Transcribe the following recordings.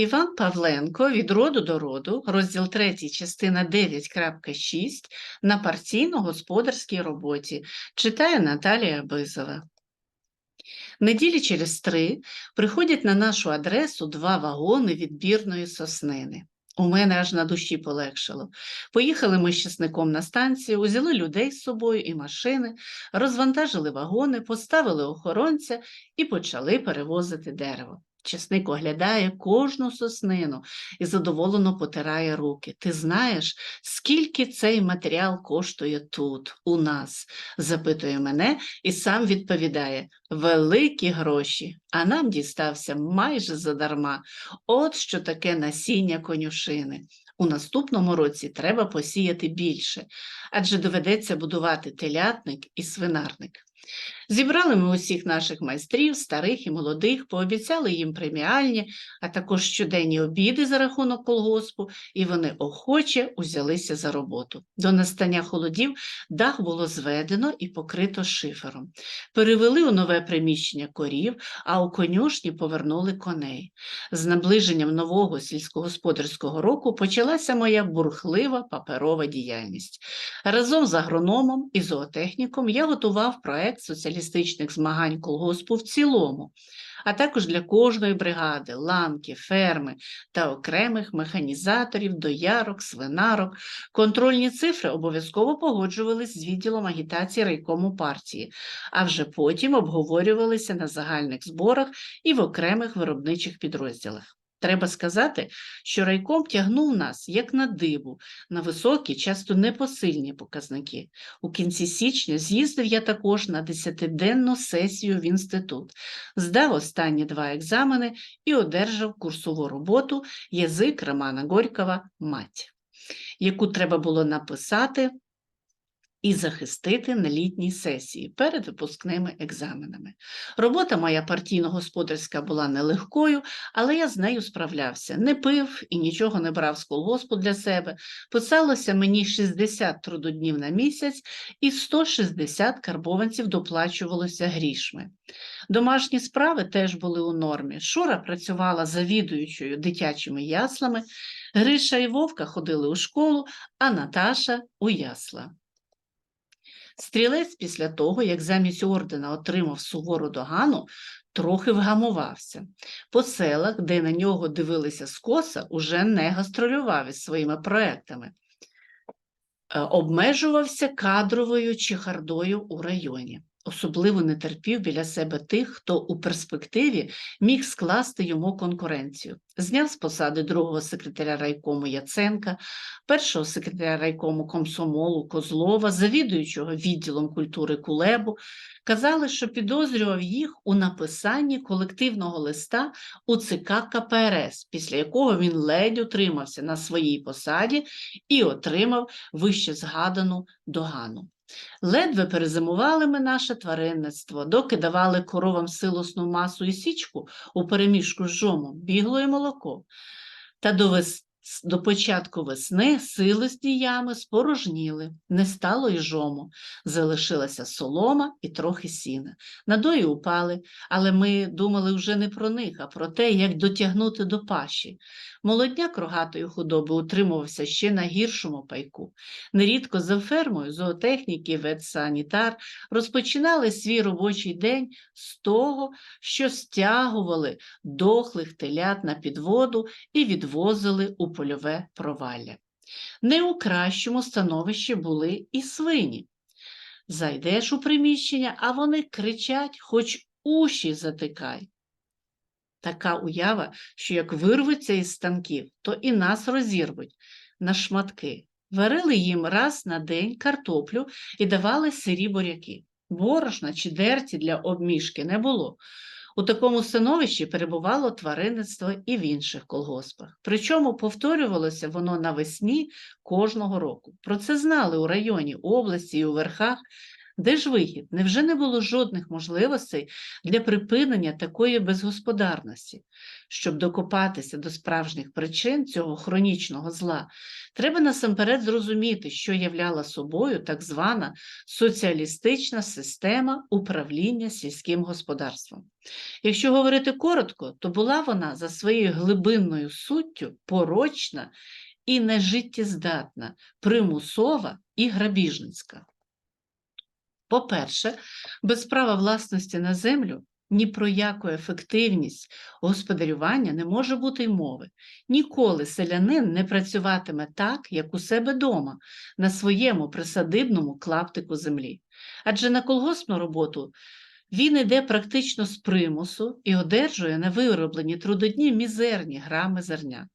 Іван Павленко від роду до роду, розділ 3, частина 9.6 на партійно-господарській роботі, читає Наталія Бизова. Неділі через три приходять на нашу адресу два вагони відбірної соснини. У мене аж на душі полегшало. Поїхали ми з часником на станцію, узяли людей з собою і машини, розвантажили вагони, поставили охоронця і почали перевозити дерево. Часник оглядає кожну соснину і задоволено потирає руки. Ти знаєш, скільки цей матеріал коштує тут, у нас? запитує мене і сам відповідає великі гроші, а нам дістався майже задарма. От що таке насіння конюшини. У наступному році треба посіяти більше, адже доведеться будувати телятник і свинарник. Зібрали ми усіх наших майстрів, старих і молодих, пообіцяли їм преміальні, а також щоденні обіди за рахунок колгоспу, і вони охоче узялися за роботу. До настання холодів дах було зведено і покрито шифером. Перевели у нове приміщення корів, а у конюшні повернули коней. З наближенням нового сільськогосподарського року почалася моя бурхлива паперова діяльність. Разом з агрономом і зоотехніком я готував проект соціалістичних змагань колгоспу в цілому, а також для кожної бригади, ланки, ферми та окремих механізаторів, доярок, свинарок. Контрольні цифри обов'язково погоджувались з відділом агітації райкому партії, а вже потім обговорювалися на загальних зборах і в окремих виробничих підрозділах. Треба сказати, що райком тягнув нас, як на диву, на високі, часто непосильні показники. У кінці січня з'їздив я також на десятиденну сесію в інститут, здав останні два екзамени і одержав курсову роботу Язик Романа Горького. «Мать», яку треба було написати і захистити на літній сесії перед випускними екзаменами. Робота моя партійно-господарська була нелегкою, але я з нею справлявся. Не пив і нічого не брав з колгоспу для себе. Писалося мені 60 трудоднів на місяць і 160 карбованців доплачувалося грішми. Домашні справи теж були у нормі. Шура працювала завідуючою дитячими яслами, Гриша і Вовка ходили у школу, а Наташа у ясла. Стрілець після того, як замість ордена отримав сувору догану, трохи вгамувався. По селах, де на нього дивилися скоса, уже не гастролював із своїми проектами. Е, Обмежувався кадровою чехардою у районі. Особливо не терпів біля себе тих, хто у перспективі міг скласти йому конкуренцію. Зняв з посади другого секретаря райкому Яценка, першого секретаря райкому комсомолу Козлова, завідуючого відділом культури Кулебу. Казали, що підозрював їх у написанні колективного листа у ЦК КПРС, після якого він ледь утримався на своїй посаді і отримав вище згадану догану. Ледве перезимували ми наше тваринництво, доки давали коровам силосну масу і січку у переміжку з жомом, бігло і молоко. Та до, вес... до початку весни сили з діями спорожніли, не стало й жому, залишилася солома і трохи сіна. Надої упали, але ми думали вже не про них, а про те, як дотягнути до паші. Молодняк рогатої худоби утримувався ще на гіршому пайку. Нерідко за фермою зоотехніки, ветсанітар розпочинали свій робочий день з того, що стягували дохлих телят на підводу і відвозили у польове провалля. Не у кращому становищі були і свині. Зайдеш у приміщення, а вони кричать, хоч уші затикай. Така уява, що як вирвуться із станків, то і нас розірвуть на шматки. Варили їм раз на день картоплю і давали сирі буряки. Борошна чи дерті для обмішки не було. У такому становищі перебувало тваринництво і в інших колгоспах. Причому повторювалося воно навесні кожного року. Про це знали у районі, області і у верхах. Де ж вихід? Невже не було жодних можливостей для припинення такої безгосподарності? Щоб докопатися до справжніх причин цього хронічного зла, треба насамперед зрозуміти, що являла собою так звана соціалістична система управління сільським господарством. Якщо говорити коротко, то була вона за своєю глибинною суттю порочна і нежиттєздатна, примусова і грабіжницька. По-перше, без права власності на землю ні про яку ефективність господарювання не може бути й мови. Ніколи селянин не працюватиме так, як у себе дома, на своєму присадибному клаптику землі. Адже на колгоспну роботу він іде практично з примусу і одержує на вироблені трудодні мізерні грами зерня.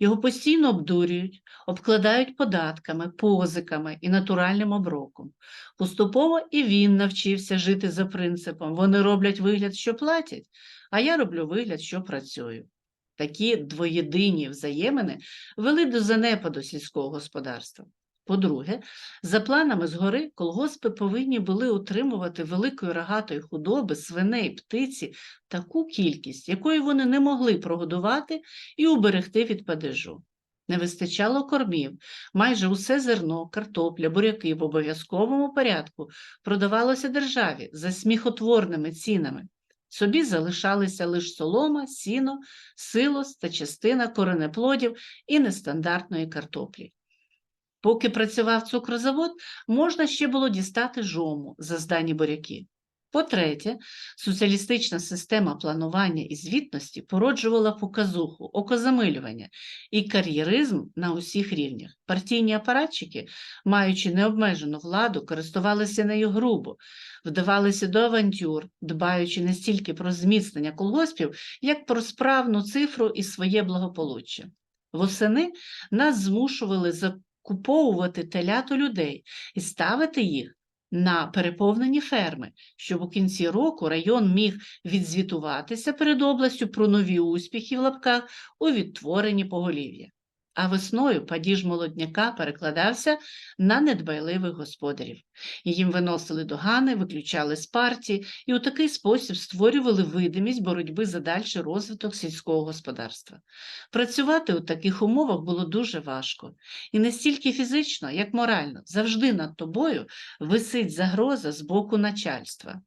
Його постійно обдурюють, обкладають податками, позиками і натуральним оброком. Поступово і він навчився жити за принципом вони роблять вигляд, що платять, а я роблю вигляд, що працюю. Такі двоєдині взаємини вели до занепаду сільського господарства. По-друге, за планами згори колгоспи повинні були утримувати великої рогатої худоби, свиней, птиці таку кількість, якої вони не могли прогодувати і уберегти від падежу. Не вистачало кормів, майже усе зерно, картопля, буряки в обов'язковому порядку продавалося державі за сміхотворними цінами. Собі залишалися лише солома, сіно, силос та частина коренеплодів і нестандартної картоплі. Поки працював цукрозавод, можна ще було дістати жому за здані буряки. По-третє, соціалістична система планування і звітності породжувала показуху, окозамилювання і кар'єризм на усіх рівнях. Партійні апаратчики, маючи необмежену владу, користувалися нею грубо, вдавалися до авантюр, дбаючи не стільки про зміцнення колгоспів, як про справну цифру і своє благополуччя. Восени нас змушували закуповувати телято людей і ставити їх на переповнені ферми, щоб у кінці року район міг відзвітуватися перед областю про нові успіхи в лапках у відтворенні поголів'я. А весною падіж молодняка перекладався на недбайливих господарів. Їм виносили догани, виключали з партії і у такий спосіб створювали видимість боротьби за дальший розвиток сільського господарства. Працювати у таких умовах було дуже важко, і не стільки фізично, як морально, завжди над тобою висить загроза з боку начальства.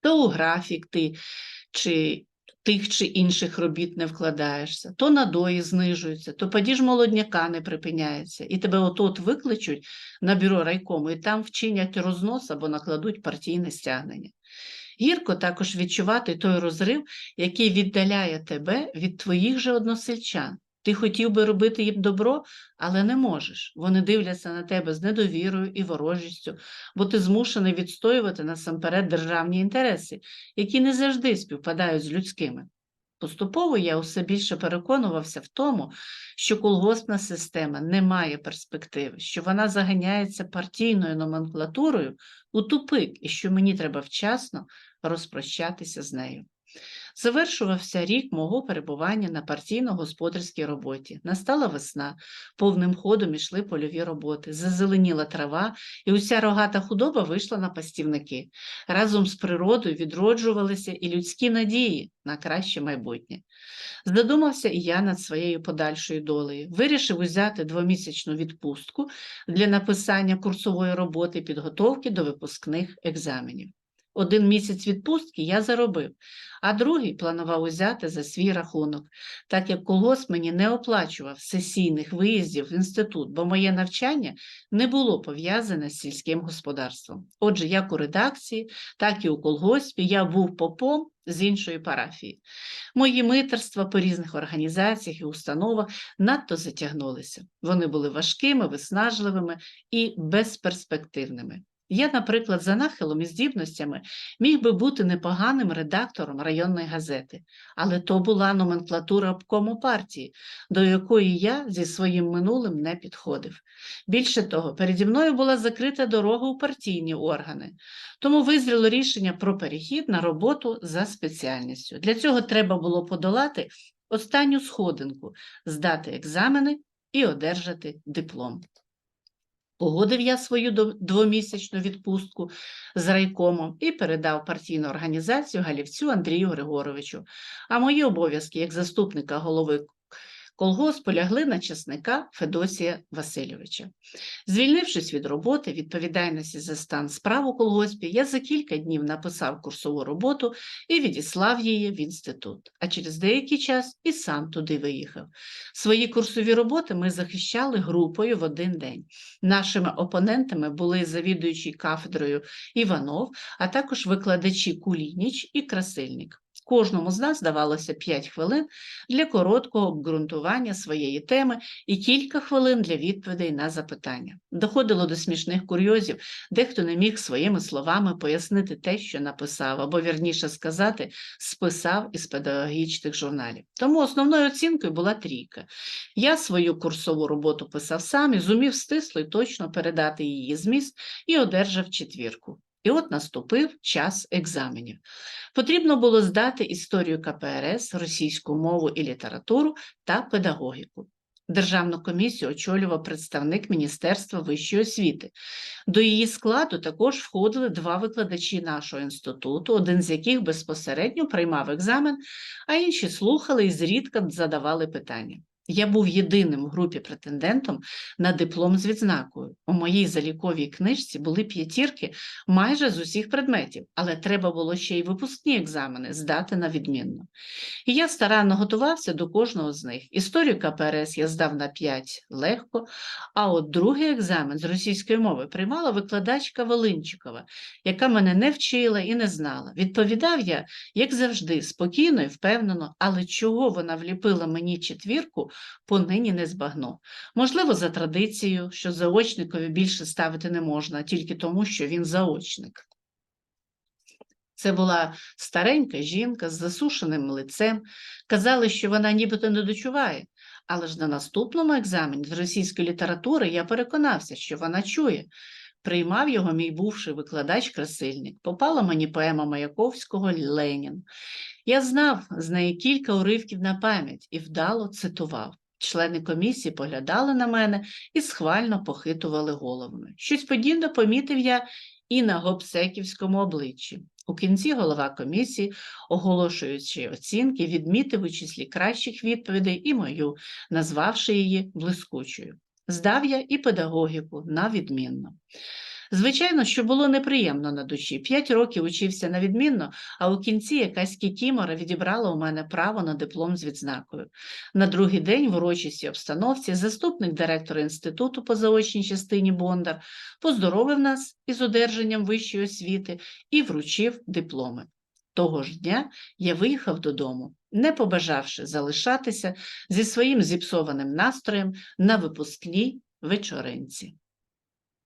То у графік ти чи тих чи інших робіт не вкладаєшся, то надої знижуються, то падіж молодняка не припиняється, і тебе от-от викличуть на бюро райкому, і там вчинять рознос або накладуть партійне стягнення. Гірко також відчувати той розрив, який віддаляє тебе від твоїх же односельчан. Ти хотів би робити їм добро, але не можеш. Вони дивляться на тебе з недовірою і ворожістю, бо ти змушений відстоювати насамперед державні інтереси, які не завжди співпадають з людськими. Поступово я усе більше переконувався в тому, що колгоспна система не має перспективи, що вона заганяється партійною номенклатурою у тупик і що мені треба вчасно розпрощатися з нею. Завершувався рік мого перебування на партійно-господарській роботі. Настала весна, повним ходом ішли польові роботи, зазеленіла трава, і уся рогата худоба вийшла на пастівники. Разом з природою відроджувалися і людські надії на краще майбутнє. Задумався і я над своєю подальшою долею. Вирішив узяти двомісячну відпустку для написання курсової роботи підготовки до випускних екзаменів. Один місяць відпустки я заробив, а другий планував узяти за свій рахунок, так як колгосп мені не оплачував сесійних виїздів в інститут, бо моє навчання не було пов'язане з сільським господарством. Отже, як у редакції, так і у колгоспі я був попом з іншої парафії. Мої митерства по різних організаціях і установах надто затягнулися. Вони були важкими, виснажливими і безперспективними. Я, наприклад, за нахилом і здібностями міг би бути непоганим редактором районної газети, але то була номенклатура обкому партії, до якої я зі своїм минулим не підходив. Більше того, переді мною була закрита дорога у партійні органи, тому визріло рішення про перехід на роботу за спеціальністю. Для цього треба було подолати останню сходинку, здати екзамени і одержати диплом. Погодив я свою двомісячну відпустку з райкомом і передав партійну організацію Галівцю Андрію Григоровичу. А мої обов'язки як заступника голови колгоспу лягли на часника Федосія Васильовича. Звільнившись від роботи, відповідальності за стан справ у колгоспі, я за кілька днів написав курсову роботу і відіслав її в інститут. А через деякий час і сам туди виїхав. Свої курсові роботи ми захищали групою в один день. Нашими опонентами були завідуючий кафедрою Іванов, а також викладачі Кулініч і Красильник. Кожному з нас давалося 5 хвилин для короткого обґрунтування своєї теми і кілька хвилин для відповідей на запитання. Доходило до смішних курйозів, дехто не міг своїми словами пояснити те, що написав, або вірніше сказати, списав із педагогічних журналів. Тому основною оцінкою була трійка. Я свою курсову роботу писав сам і зумів стисло і точно передати її зміст і одержав четвірку. І от наступив час екзаменів. Потрібно було здати історію КПРС, російську мову і літературу та педагогіку. Державну комісію очолював представник Міністерства вищої освіти. До її складу також входили два викладачі нашого інституту, один з яких безпосередньо приймав екзамен, а інші слухали і зрідка задавали питання. Я був єдиним в групі претендентом на диплом з відзнакою. У моїй заліковій книжці були п'ятірки майже з усіх предметів, але треба було ще й випускні екзамени здати на відмінно. І я старанно готувався до кожного з них. Історію КПРС я здав на 5 легко, а от другий екзамен з російської мови приймала викладачка Волинчикова, яка мене не вчила і не знала. Відповідав я, як завжди, спокійно і впевнено, але чого вона вліпила мені четвірку, понині не збагну. Можливо, за традицією, що заочникові більше ставити не можна, тільки тому, що він заочник. Це була старенька жінка з засушеним лицем. Казали, що вона нібито не дочуває. Але ж на наступному екзамені з російської літератури я переконався, що вона чує. Приймав його мій бувший викладач-красильник. Попала мені поема Маяковського Ленін. Я знав з неї кілька уривків на пам'ять і вдало цитував. Члени комісії поглядали на мене і схвально похитували головами. Щось подібне помітив я і на гобсеківському обличчі. У кінці голова комісії, оголошуючи оцінки, відмітив у числі кращих відповідей і мою, назвавши її блискучою. Здав я і педагогіку на відмінно. Звичайно, що було неприємно на душі. П'ять років учився на відмінно, а у кінці якась кікімора відібрала у мене право на диплом з відзнакою. На другий день в урочистій обстановці заступник директора інституту по заочній частині Бондар поздоровив нас із одержанням вищої освіти і вручив дипломи. Того ж дня я виїхав додому, не побажавши залишатися зі своїм зіпсованим настроєм на випускній вечоринці.